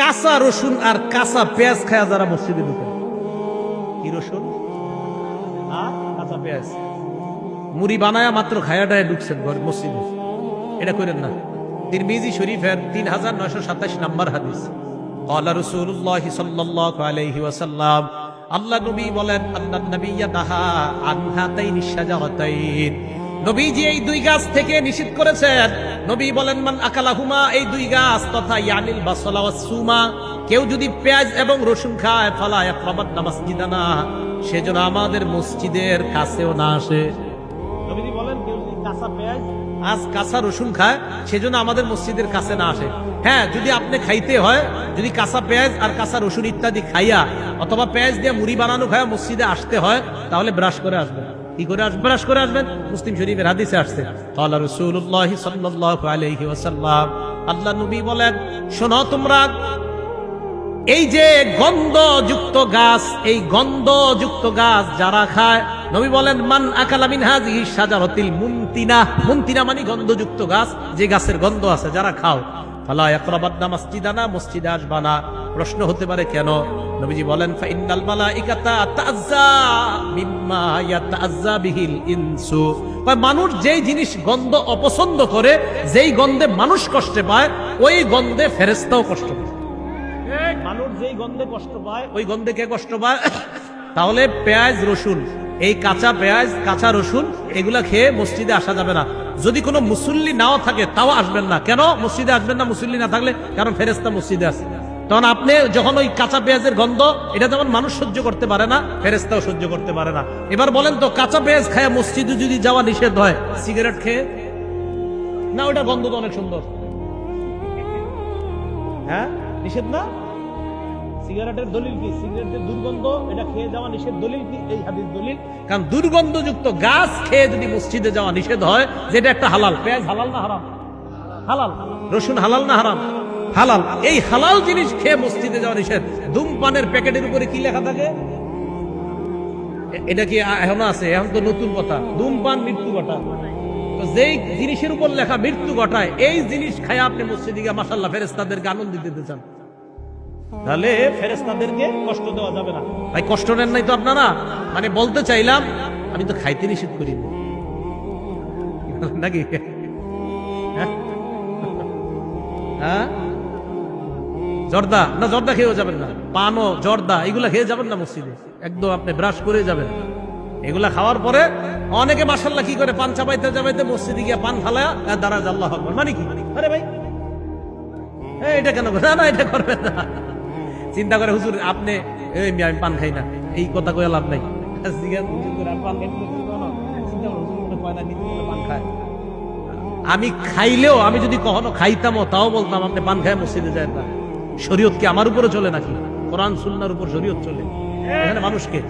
কাঁচা রসুন আর কাঁচা পেঁয়াজ খায় যারা মসজিদে ঢুকে। কি রসুন? আর কাঁচা পেঁয়াজ। মুড়ি বানায় মাত্র খায়াটায় ঢুকছেন ঘর, মসজিদে। এটা করেন না। তিরমিজি শরীফের তিন হাজার নয়শো সাতাশ নাম্বার হাদিস। কলা রসুল্লাহ সাল্লাহ আলহি ওয়াসাল্লাম, আল্লাহ নবী বলেন আল্লাহ নবী দাহা নবীজি এই দুই গাছ থেকে নিষেধ করেছেন। নবী বলেন, মান আকালাহুমা এই দুই গাছ, তথা ইয়ানিল বাসলা সুমা, কেউ যদি পেঁয়াজ এবং রসুন খায়, ফালা ইয়াকরাবাত নামাসজিদানা সেজন্য আমাদের মসজিদের কাছেও না আসে। নবীজি বলেন, কেউ যদি কাঁচা পেঁয়াজ আজ কাঁচা রসুন খায় সেজন্য আমাদের মসজিদের কাছে না আসে। হ্যাঁ যদি আপনি খাইতে হয়, যদি কাঁচা পেঁয়াজ আর কাঁচা রসুন ইত্যাদি খাইয়া, অথবা পেঁয়াজ দিয়ে মুড়ি বানানো খায়া মসজিদে আসতে হয়, তাহলে ব্রাশ করে আসবেন। কি করে আসবেন ব্রাশ করে আসবেন? মুসলিম শরীফের হাদিসে আসছে। কালা রসুল্লাহ সাল্লাহ আলহি ওসাল্লাম আল্লাহ নবী বলেন, শোনো তোমরা, এই যে গন্ধযুক্ত গাছ, এই গন্ধযুক্ত গাছ যারা খায়, নবী বলেন, মান আকালামিন হাজি সাজারতিল মুন্তিনা মুন্তিনা মানে গন্ধযুক্ত গাছ, যে গাছের গন্ধ আছে, যারা খাও। ফালা একরাবাদনা মাসজিদানা, মসজিদে আসবানা প্রশ্ন হতে পারে, কেন? নবীজি বলেন ফাইন্নাল মালাইকাতা তাজ্জা ইনসু। মানুষ যেই জিনিস গন্ধ অপছন্দ করে যেই গন্ধে মানুষ কষ্টে পায় ওই গন্ধে ফেরেশতাও কষ্ট পায়। মানুষ যেই গন্ধে কষ্ট পায়। ওই গন্ধে কে কষ্ট পায়? তাহলে পেঁয়াজ রসুন এই কাঁচা পেঁয়াজ কাঁচা রসুন এগুলা খেয়ে মসজিদে আসা যাবে না। যদি কোনো মুসল্লি নাও থাকে তাও আসবেন না। কেন? মসজিদে আসবেন না মুসল্লি না থাকলে? কারণ ফেরেস্তা মসজিদে আছে। তখন আপনি যখন ওই কাঁচা পেঁয়াজের গন্ধ, এটা যেমন মানুষ সহ্য করতে পারে না ফেরেস্তাও সহ্য করতে পারে না। এবার বলেন তো, কাঁচা পেঁয়াজ খায় মসজিদে যদি যাওয়া নিষেধ হয়, সিগারেট খেয়ে? না ওটা গন্ধ তো অনেক সুন্দর। হ্যাঁ? নিষেধ না? সিগারেটের দলিল কি? সিগারেটের দুর্গন্ধ, এটা খেয়ে যাওয়া নিষেধ দলিল কি? এই হাদিস দলিল। কারণ দুর্গন্ধযুক্ত গাছ খেয়ে যদি মসজিদে যাওয়া নিষেধ হয়, যেটা একটা হালাল। পেঁয়াজ হালাল না হারাম? হালাল। রসুন হালাল না হারাম? হালাল। এই হালাল জিনিস খেয়ে মসজিদে যাওয়া নিষেধ। ধূমপানের প্যাকেটের উপরে কি লেখা থাকে? এটা কি এখনও আছে? এখন তো নতুন কথা। ধূমপান মৃত্যু ঘটায়। তো যেই জিনিসের উপর লেখা মৃত্যু ঘটায়, এই জিনিস খায় আপনি মসজিদে গিয়ে মাসাল্লাহ ফেরেস্তাদেরকে আনন্দ দিতে চান। তাহলে ফেরেস্তাদেরকে কষ্ট দেওয়া যাবে না। ভাই, কষ্ট নেন নাই তো আপনারা? মানে বলতে চাইলাম, আমি তো খাইতে নিষেধ করি নাকি? হ্যাঁ? হ্যাঁ জর্দা না জর্দা খেয়েও যাবেন না। পানও জর্দা এগুলা খেয়ে যাবেন না মসজিদে। একদম আপনি ব্রাশ করে যাবেন। এগুলা খাওয়ার পরে অনেকে মাসাল্লাহ কি করে পান চাপাইতে চাপাইতে মসজিদে গিয়ে পান আর দাঁড়া আল্লাহ আকবার। মানে কি? আরে ভাই। এই, এটা কেন? না না এটা করবেন না। চিন্তা করে হুজুর আপনি এই আমি পান খাই না। এই কথা কয়ে লাভ নাই। জিজ্ঞাসা হুজুর করে, "আপনি পান খাইতে বলছেন কেন?" চিন্তা করে, হুজুর মনে হয় পান। আমি খাইলেও আমি যদি কখনো খাইতামও তাও বলতাম আপনি পান খায় মসজিদে যায় না। শরীয়ত কি আমার উপরে চলে নাকি? কোরআন, সুন্নার উপর শরীয়ত চলে? এখানে মানুষকে।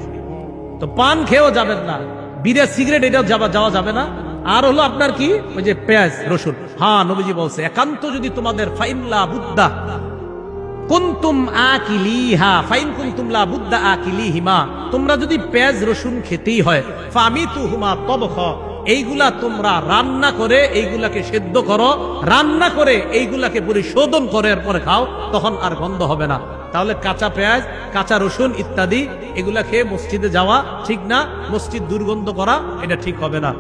তো পান খেয়েও যাবেন না। বিড়ে, সিগারেট, এটাও যাওয়া যাওয়া যাবে না। আর হলো আপনার কি? ওই যে পেঁয়াজ, রসুন। হ্যাঁ নবীজি বলছে, একান্ত যদি তোমাদের ফাইনলা বুদ্ধা কুন্তুম আকিলিহা, ফাইন কুন্তুম লা বুদ্দা আকিলিহিমা, তোমরা যদি পেঁয়াজ, রসুন খেতেই হয়, ফামিতুহুমা তবখ এইগুলা তোমরা রান্না করে, এইগুলাকে সেদ্ধ করো, রান্না করে, এইগুলাকে পরিশোধন করে, এরপরে খাও, তখন আর গন্ধ হবে না। তাহলে কাঁচা পেঁয়াজ, কাঁচা রসুন ইত্যাদি, এগুলা খেয়ে মসজিদে যাওয়া ঠিক না, মসজিদ দুর্গন্ধ করা, এটা ঠিক হবে না।